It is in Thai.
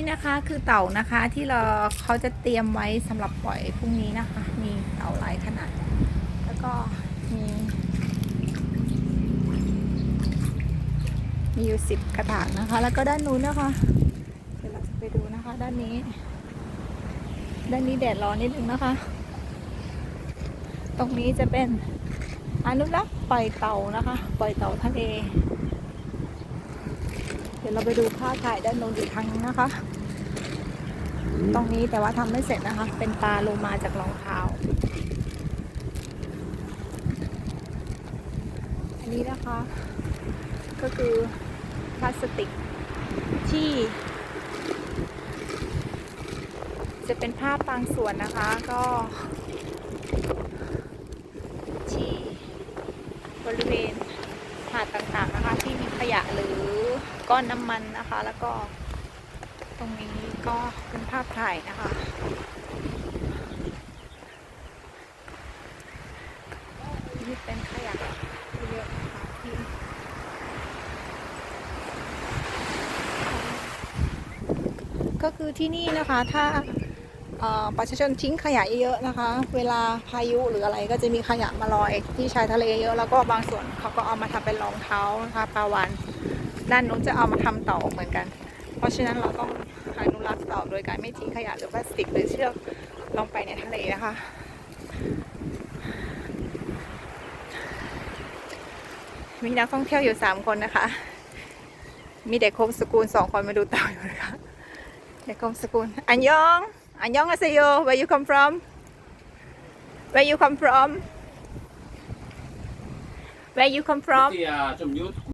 นี่นะคะคือเต่านะคะที่เราเขาจะเตรียมไว้สำหรับปล่อยพรุ่งนี้นะคะ มีเต่าหลายขนาด แล้วก็มีมีอยู่สิบกระถางนะคะ แล้วก็ด้านนู้นนะคะ เดี๋ยวเราจะไปดูนะคะ ด้านนี้ ด้านนี้แดดร้อนนิดนึงนะคะ ตรงนี้จะเป็นอนุรักษ์ปล่อยเต่านะคะ ปล่อยเต่าทะเล เดี๋ยวเราไปดูภาพถ่ายด้านโน้นอีกครั้งนึงนะคะ ตรงนี้แต่ว่าทำไม่เสร็จนะคะ เป็นปลาโลมาจากรองเท้าอันนี้นะคะ ก็คือพลาสติกที่ จะเป็นภาพบางส่วนนะคะก็ที่บริเวณหาดต่างๆนะคะ ที่มีขยะหรือ ก้อนน้ำมันนะคะ แล้วก็ตรงนี้ก็เป็นภาพถ่ายนะคะ นี่เป็นขยะเยอะนะคะที่ก็คือที่นี่นะคะถ้าประชาชนทิ้งขยะเยอะนะคะ เวลาพายุหรืออะไรก็จะมีขยะมาลอยที่ชายทะเลเยอะ แล้วก็บางส่วนเขาก็เอามาทำเป็นรองเท้านะคะปลาวาน ด้านนู้นจะเอามาทำเต่าเหมือนกัน เพราะฉะนั้นเราต้องอนุรักษ์เต่าโดยการไม่ทิ้งขยะหรือพลาสติกหรือเชือกลงไปในทะเลนะคะ มีนักท่องเที่ยวอยู่สามคนนะคะ มีเด็กโคมสกูลสองคนมาดูเต่าอยู่นะคะเด็กโคมสกุลอันยองอันยองอาเซโย where you come from where you come from where you come from